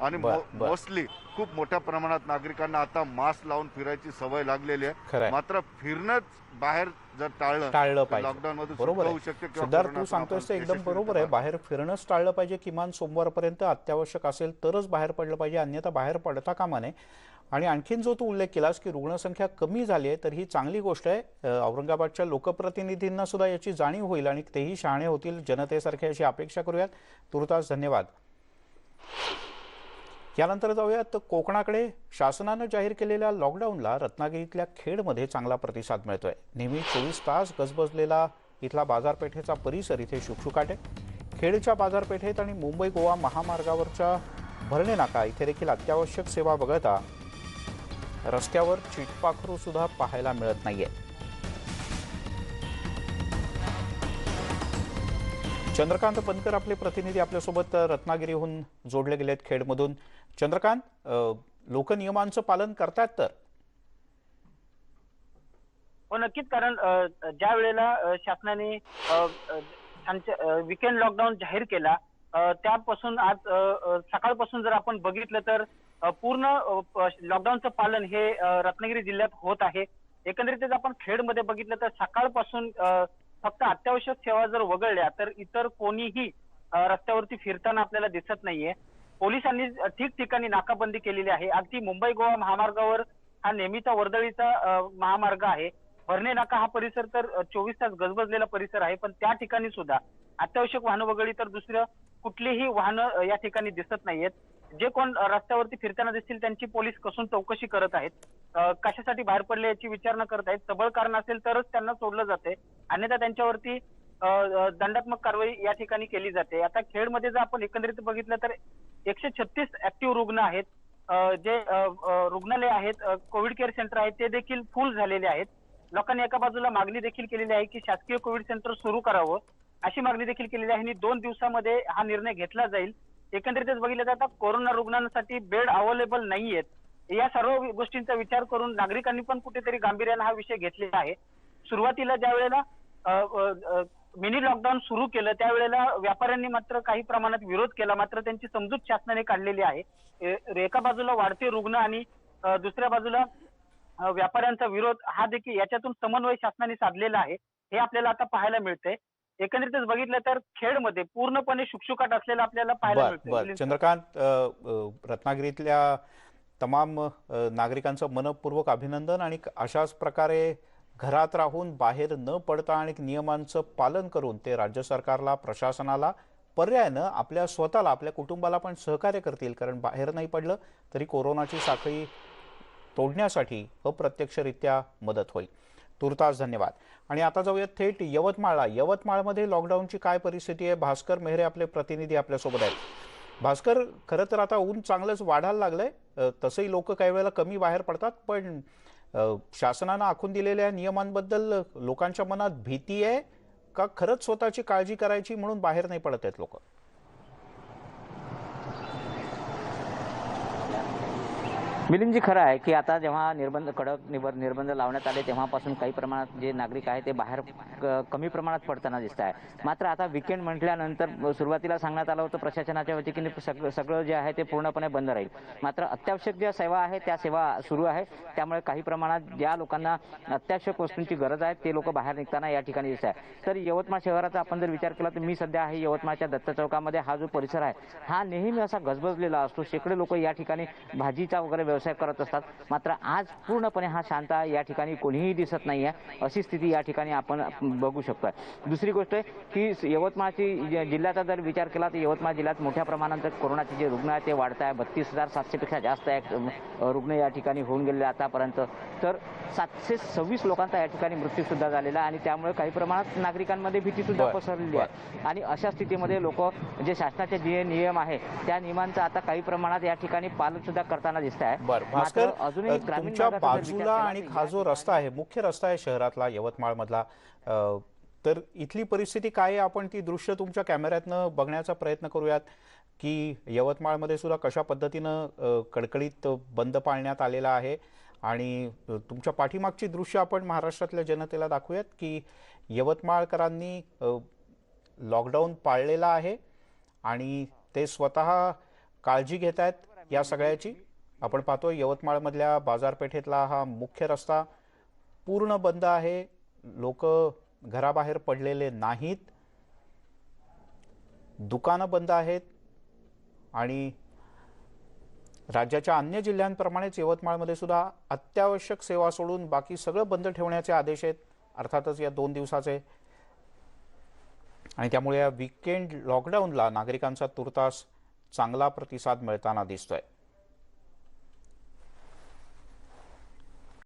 आणि. मोस्टली खूप मोठ्या प्रमाणात नागरिकांना आता मास्क लावून फिरायची सवय लागलेली. आहे. मात्र फिरणंच बाहेर जर टाळलं टाळलं पाहिजे. लॉकडाऊन मध्ये बरोबर होऊ शकते किंवा सिद्धार्थ तू ते एकदम बरोबर आहे. बाहेर फिरणंच टाळलं पाहिजे किमान सोमवारपर्यंत अत्यावश्यक असेल तरच बाहेर पडलं पाहिजे अन्यथा बाहेर पडता कामा नये. आणि आणखीन जो तू उल्लेख केलास की रुग्णसंख्या कमी झाली आहे तर ही चांगली गोष्ट आहे. औरंगाबादच्या लोकप्रतिनिधींना सुद्धा याची जाणीव होईल आणि तेही शहाणे होतील. जनतेसारखे अशी अपेक्षा करूयात. तुर्तास धन्यवाद. यानंतर जाऊयात कोकणाकडे. शासनानं जाहीर केलेल्या लॉकडाऊनला रत्नागिरीतल्या खेडमध्ये चांगला प्रतिसाद मिळतोय. नेहमी चोवीस तास गजबजलेला इथला बाजारपेठेचा परिसर इथे शुकशुकाट. आहे खेडच्या बाजारपेठेत आणि मुंबई गोवा महामार्गावरच्या भरणे नाका इथे देखील अत्यावश्यक सेवा वगळता रस्त्यावर चिटपाखरू सुद्धा पाहायला मिळत नाहीये चंद्रकांत बनकर आपले प्रतिनिधी आपल्यासोबत रत्नागिरीहून जोडले गेलेत खेडमधून. चंद्रकांत लोक नियमांचं पालन करतात तर? हो नक्कीच. कारण ज्या वेळेला शासनाने विकेंड लॉकडाऊन जाहीर केला त्यापासून आज सकाळपासून जर आपण बघितलं तर पूर्ण लॉकडाऊनचं पालन हे रत्नागिरी जिल्ह्यात होत आहे. एकंदरीतच आपण खेडमध्ये बघितलं तर सकाळपासून फक्त अत्यावश्यक सेवा जर वगळल्या तर इतर कोणीही रस्त्यावरती फिरताना आपल्याला दिसत नाहीये. पोलिसांनी ठिकठिकाणी नाकाबंदी केलेली आहे. अगदी मुंबई गोवा महामार्गावर हा नेहमीचा वर्दळीचा महामार्ग आहे. भरणे नाका हा परिसर तर चोवीस तास गजबजलेला परिसर आहे पण त्या ठिकाणी सुद्धा अत्यावश्यक वाहनं वगळली तर दुसरं कुठलीही वाहनं या ठिकाणी दिसत नाहीयेत. जे कोण रस्त्यावरती फिरताना दिसतील त्यांची पोलीस कसून चौकशी करत आहेत. कशासाठी बाहेर पडले याची विचारणा करत आहेत. सबळ कारण असेल तरच त्यांना सोडलं जाते. अन्यथा त्यांच्यावरती दंडात्मक कारवाई या ठिकाणी केली जाते. आता खेडमध्ये जर आपण एकंदरीत बघितलं तर एकशे छत्तीस ऍक्टिव्ह रुग्ण आहेत. जे रुग्णालय आहेत कोविड केअर सेंटर आहेत ते देखील फुल झालेले आहेत. लोकांनी एका बाजूला मागणी देखील केलेली आहे की शासकीय कोविड सेंटर सुरू करावं. अशी मागणी देखील केलेली आहे आणि दोन दिवसामध्ये हा निर्णय घेतला जाईल. एकंदरीतच बघितलं जातं कोरोना रुग्णांसाठी बेड अवेलेबल नाहीयेत. या सर्व गोष्टींचा विचार करून नागरिकांनी पण कुठेतरी गांभीर्यानं हा विषय घेतलेला आहे. सुरुवातीला ज्या वेळेला मिनी लॉकडाऊन सुरू केलं त्यावेळेला व्यापाऱ्यांनी मात्र काही प्रमाणात विरोध केला. मात्र त्यांची समजूत शासनाने काढलेली आहे. एका बाजूला वाढते रुग्ण आणि दुसऱ्या बाजूला व्यापाऱ्यांचा विरोध हा देखील याच्यातून समन्वय शासनाने साधलेला आहे. हे आपल्याला आता पाहायला मिळतंय. एकंदरीतच बघितलं तर खेडमध्ये पूर्णपणे शुकशुकाट असलेला आपल्याला पाहायला सर. चंद्रकांत रत्नागिरीतल्या तमाम नागरिकांचं मनपूर्वक अभिनंदन आणि अशाच प्रकारे घरात राहून बाहेर न पडता आणि नियमांचं पालन करून ते राज्य सरकारला प्रशासनाला पर्यायानं आपल्या स्वतःला आपल्या कुटुंबाला पण सहकार्य करतील. कारण बाहेर नाही पडलं तरी कोरोनाची साखळी तोडण्यासाठी अप्रत्यक्षरित्या मदत होईल. तुर्तास धन्यवाद. आणि आता जाऊयात थेट यवतमाळला. यवतमाळमध्ये लॉकडाऊनची काय परिस्थिती आहे? भास्कर मेहरे आपले प्रतिनिधी आपल्यासोबत आहेत. भास्कर खरं तर आता ऊन चांगलंच वाढायला लागलंय. तसंही लोक काही वेळेला कमी बाहेर पडतात पण शासनानं आखून दिलेल्या नियमांबद्दल लोकांच्या मनात भीती आहे का? खरंच स्वतःची काळजी करायची म्हणून बाहेर नाही पडत आहेत लोक? मिलिंदजी खरं आहे की आता जेव्हा निर्बंध कडक निबर निर्बंध लावण्यात आले तेव्हापासून काही प्रमाणात जे नागरिक आहे ते बाहेर क- कमी प्रमाणात पडताना दिसत आहे. मात्र आता विकेंड म्हटल्यानंतर सुरुवातीला सांगण्यात आलं होतं प्रशासनाच्या वतीने सगळं सगळं जे आहे ते पूर्णपणे बंद राहील. मात्र अत्यावश्यक ज्या सेवा आहे त्या सेवा सुरू आहे. त्यामुळे काही प्रमाणात ज्या लोकांना अत्यावश्यक वस्तूंची गरज आहे ते लोक बाहेर निघताना या ठिकाणी दिसत आहे तर यवतमाळ शहराचा आपण जर विचार केला तर मी सध्या आहे यवतमाळच्या दत्त चौकामध्ये. हा जो परिसर आहे हा नेहमी असा गजबजलेला असतो. शेकडे लोक या ठिकाणी भाजीचा वगैरे व्यवसाय करत असतात. मात्र आज पूर्णपणे हा शांत या ठिकाणी कोणीही दिसत नाही आहे अशी स्थिती या ठिकाणी आपण बघू शकतोय. दुसरी गोष्ट आहे की यवतमाळची जिल्ह्याचा जर विचार केला तर यवतमाळ जिल्ह्यात मोठ्या प्रमाणात कोरोनाचे जे रुग्ण आहेत ते वाढत आहे बत्तीस हजार सातशेपेक्षा जास्त आहे रुग्ण या ठिकाणी होऊन गेलेले आतापर्यंत. तर सातशे सव्वीस लोकांचा या ठिकाणी मृत्यू सुद्धा झालेला आहे आणि त्यामुळे काही प्रमाणात नागरिकांमध्ये भीती सुद्धा बरं, पसरलेली आहे. आणि अशा स्थितीमध्ये लोक जे शासनाचे जे नियम आहे त्या नियमांचं आता काही प्रमाणात या ठिकाणी पालन सुद्धा करताना दिसत आहे बर भास्कर तुमच्या बाजूला आणि हा जो रस्ता आहे मुख्य रस्ता आहे शहरातला यवतमाळमधला तर इथली परिस्थिती काय आहे? आपण ती दृश्य तुमच्या कॅमेऱ्यातनं बघण्याचा प्रयत्न करूयात की यवतमाळमध्ये सुद्धा कशा पद्धतीनं कडकडीत बंद पाळण्यात आलेला आहे आणि तुमच्या पाठीमागची दृश्य आपण महाराष्ट्रातल्या जनतेला दाखवूयात की यवतमाळकरांनी लॉकडाऊन पाळलेला आहे आणि ते स्वतः काळजी घेत आहेत या सगळ्याची. आपण पाहतो यवतमाळमधल्या बाजारपेठेतला हा मुख्य रस्ता पूर्ण बंद आहे. लोक घराबाहेर पडलेले नाहीत. दुकानं बंद आहेत. आणि राज्याच्या अन्य जिल्ह्यांप्रमाणेच यवतमाळमध्ये सुद्धा अत्यावश्यक सेवा सोडून बाकी सगळं बंद ठेवण्याचे आदेश आहेत. अर्थातच या दोन दिवसाचे. आणि त्यामुळे या विकेंड लॉकडाऊनला नागरिकांचा तुर्तास चांगला प्रतिसाद मिळताना दिसतोय.